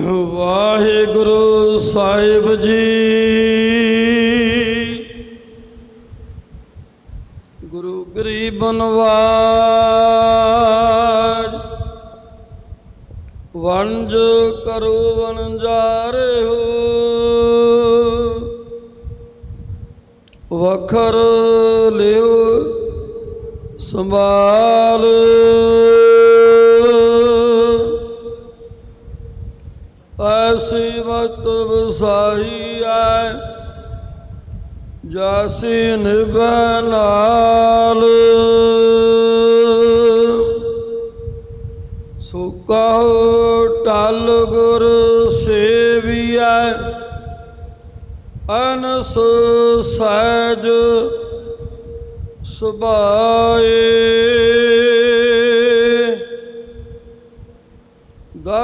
ਵਾਹਿਗੁਰੂ ਸਾਹਿਬ ਜੀ। ਗੁਰੂ ਗਰੀਬ ਨਵਾਜ ਵਣਜ ਕਰੋ ਵਣਜਾਰੇ ਹੋ। ਵਖਰ ਲਿਓ ਸੰਭਾਲ। ਐਸੀ ਵਤ ਵਸਾਈ ਐ, ਜਾਸੀ ਨਿਭੈ ਨਾਲ। ਸੋ ਕਹੋ ਟਲ ਗੁਰ ਸੇਵੀਐ, ਅਨਸ ਸਹਿਜ ਸੁਭਾਏ।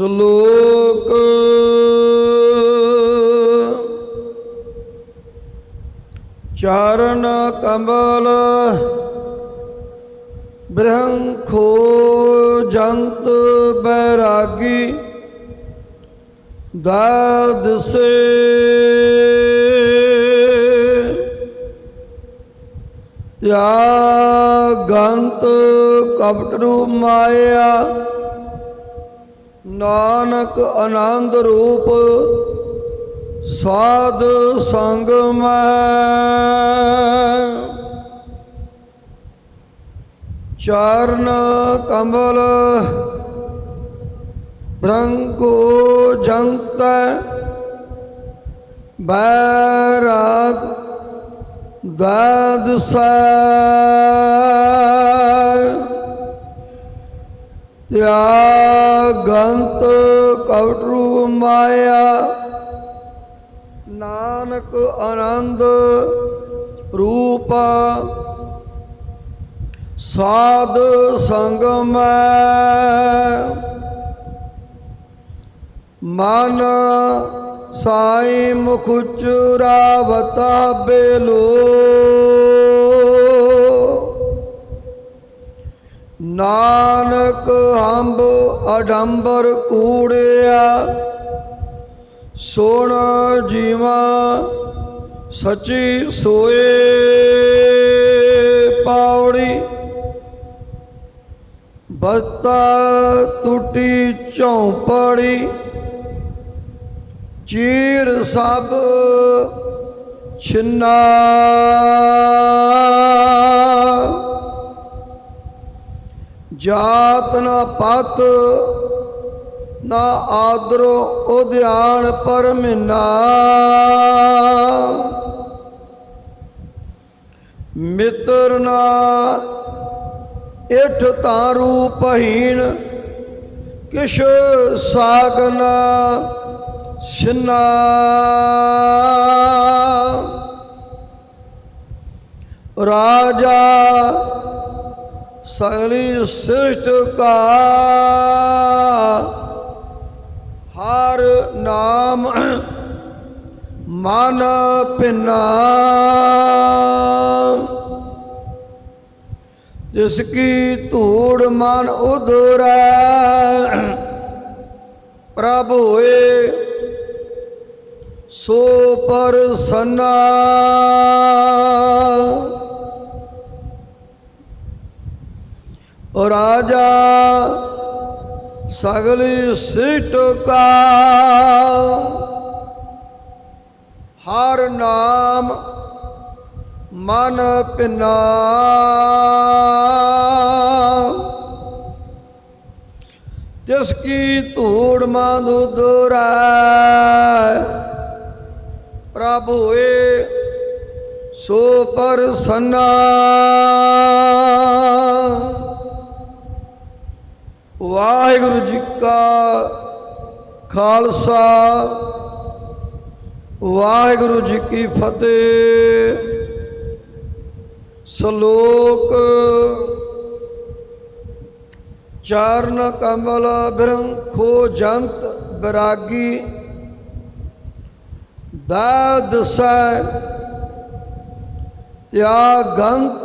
ਸ਼ਲੋਕ। ਚਰਨ ਕਮਲ ਬ੍ਰਹੰਖੋ ਜੰਤ ਬੈਰਾਗੀ ਦਾਦ ਸੇ। ਗੰਤ ਕਪਟਰੂ ਮਾਇਆ ਨਾਨਕ ਆਨੰਦ ਰੂਪ ਸਾਧ ਸੰਗ ਮੈਂ। ਚਰਨ ਕਮਲ ਬ੍ਰੰਕੋ ਜੰਤ ਬੈਰਾਗ ਦਾਦ ਗੰਤ ਤਿਆਗੰਤ ਕਵਟਰੂ ਮਾਇਆ। ਨਾਨਕ ਆਨੰਦ ਰੂਪ ਸਾਧ ਸੰਗਮ ਮਨ ਸਾਈ ਮੁਖ ਚੁਰਾਵਤਾ ਬੇਲੋ। ਨਾਨਕ ਹੰਬ ਅਡੰਬਰ ਕੂੜਿਆ, ਸੋਣ ਜੀਵਾ ਸੱਚੀ ਸੋਏ ਪਾਉੜੀ ਬਸਤਾ ਟੁੱਟੀ ਝੌਂਪੜੀ, ਚੀਰ ਸਭ ਛਿੰਨਾ। ਜਾਤ ਨਾ ਪਤ, ਨਾ ਆਦਰੋ ਉਧਿਆਨ ਪਰਮਿਨਾ ਮਿੱਤਰ ਨਾ ਇਠ ਤਾਰੂ ਪਹੀਣ ਕਿਛ ਸਾਗਨਾ ਛਿਨਾ। ਰਾਜਾ ਸਗਲੀ ਸ੍ਰਿਸ਼ਟ ਕਾ ਹਰ ਨਾਮ ਮਨ ਪਿਨਾ। ਜਿਸ ਕੀ ਧੂੜ ਮਨ ਉਧਰੈ, ਪ੍ਰਭ ਹੋਏ ਸੋ ਪਰਸਨਾ। ਰਾਜਾ, ਸਗਲੀ ਸਿਟ ਕਾ। ਹਰ ਨਾਮ ਮਨ ਪਿਨਾ। ਜਿਸ ਕੀ ਧੂੜ ਮਾਂਦੁ ਦੁਰੈ ਪ੍ਰਭ ਹੋਏ ਸੋ ਪਰਸਨਾ। ਵਾਹਿਗੁਰੂ ਜੀ ਕਾ ਖਾਲਸਾ, ਵਾਹਿਗੁਰੂ ਜੀ ਕੀ ਫਤਿਹ। ਸ਼ਲੋਕ ਚਾਰਨ ਕਮਲ ਬਿਰੰਖੋ ਜੰਤ ਬਿਰਾਗੀ ਦਾ ਸੈ ਤਿਆਗੰਤ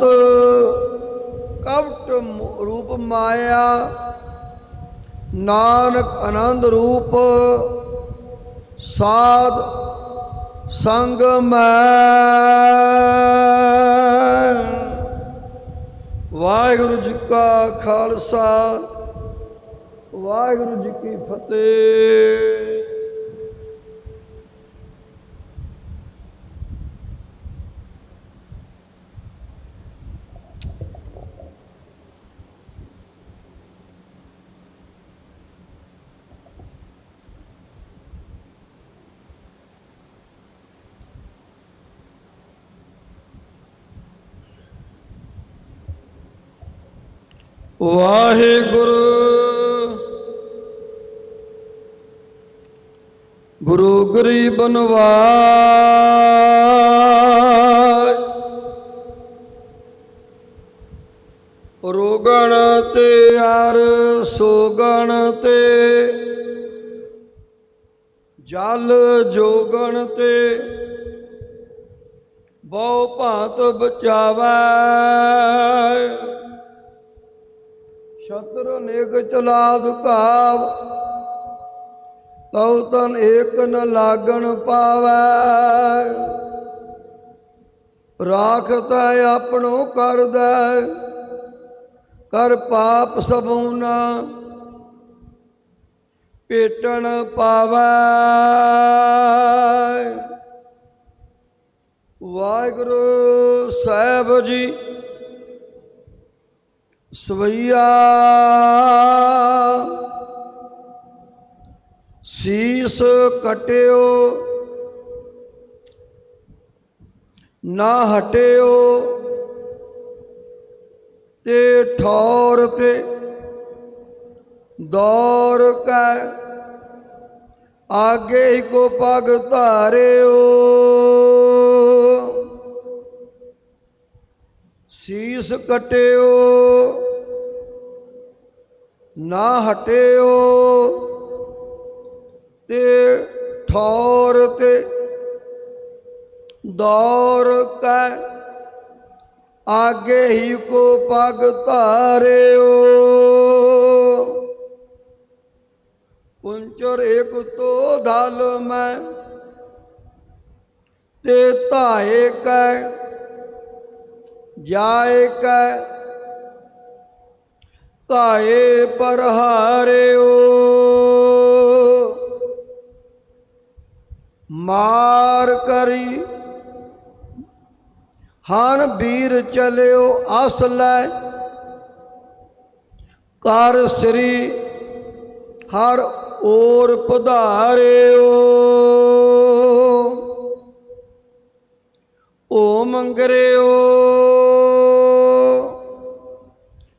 ਕਵਟ ਰੂਪ ਮਾਇਆ ਨਾਨਕ ਆਨੰਦ ਰੂਪ ਸਾਧ ਸੰਗ ਮੈਂ। ਵਾਹਿਗੁਰੂ ਜੀ ਕਾ ਖਾਲਸਾ ਵਾਹਿਗੁਰੂ ਜੀ ਕੀ ਫਤਿਹ। ਵਾਹਿਗੁਰੂ। ਗੁਰੂ ਗਰੀਬ ਨਵਾਜ। ਰੋਗਣ ਤੇ ਅਰ ਸੋਗਣ ਤੇ, ਜਲ ਜੋਗਣ ਤੇ, ਬਹੁ ਭਾਂਤ ਬਚਾਵਾ। ਸ਼ਤਰ ਨੇਕ ਚਲਾ ਦੁਕਾਵ ਤਉ ਤਨ ਏਕ ਨ ਲਾਗਣ ਪਾਵੈ। ਰਾਖਤਾ ਆਪਣੋ ਕਰਦਾ, ਕਰ ਪਾਪ ਸਭੂ ਨਾ ਭੇਟਣ ਪਾਵੈ। ਵਾਹਿਗੁਰੂ ਸਾਹਿਬ ਜੀ। ਸਵਈਆ ਸੀਸ ਕਟਿਓ, ਨਾ ਹਟਿਓ ਤੇ ਠੌਰ ਤੇ ਦੌਰ ਕੈ, ਆਗੇ ਹੀ ਕੋ ਪਗ ਧਾਰਿਓ। ਸੀਸ ਕਟਿਓ ਨਾ ਹਟਿਓ ਤੇ ਠੌਰ ਤੇ ਦੌਰ ਕੈ, ਆਗੇ ਹੀ ਕੋ ਪਗ ਧਾਰਿਓ। ਪੁੰਚਰ ਏਕ ਤੋ ਧਲ ਮੈਂ, ਤੇ ਧਾਏ ਕੈ, ਜਾਏ ਕੈ ਧਾਏ ਪਰ ਹਾਰਿਓ ਮਾਰ ਕਰੀ। ਹਨ ਵੀਰ ਚਲਿਓ ਅਸ ਲੈ ਕਰ ਸ੍ਰੀ ਹਰ ਔਰ ਪਧਾਰਿਓ। ਓ ਮੰਗਰਿਓ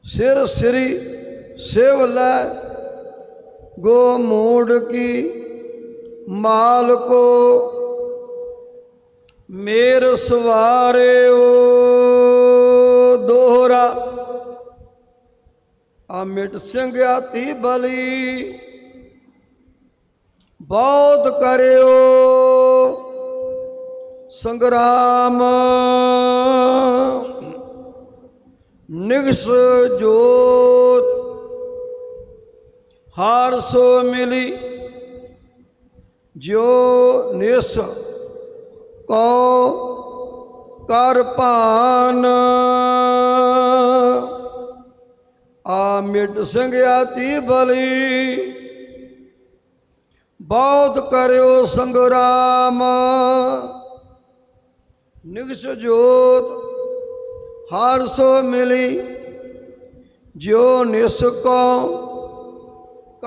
ਸਿਰ ਸ੍ਰੀ ਸਿਵ ਲੈ ਗੋ ਮੂੜ ਕੀ ਮਾਲ ਕੋ ਮੇਰ ਸਵਾਰਿਓ। ਦੋਹਰਾ, ਅਮਿਟ ਸਿੰਘ ਆਤੀ ਬਲੀ ਬਹੁਤ ਕਰਿਓ। ਸੰਗਰਾਮ, ਨਿਗਸ ਜੋਤ ਹਾਰ ਸੋ ਮਿਲੀ ਜੋ ਨਿਸ ਕੋ ਕਰ ਭਾਨ। ਆ ਮਿਟ ਸਿੰਘ ਆਤੀ ਬਲੀ, ਬੌਧ ਕਰਿਓ ਸੰਗਰਾਮ ਨਿਗਸ ਜੋਤ ਹਾਰ ਸੋ ਮਿਲੀ, ਜਿਉ ਨਿਸ ਕੋ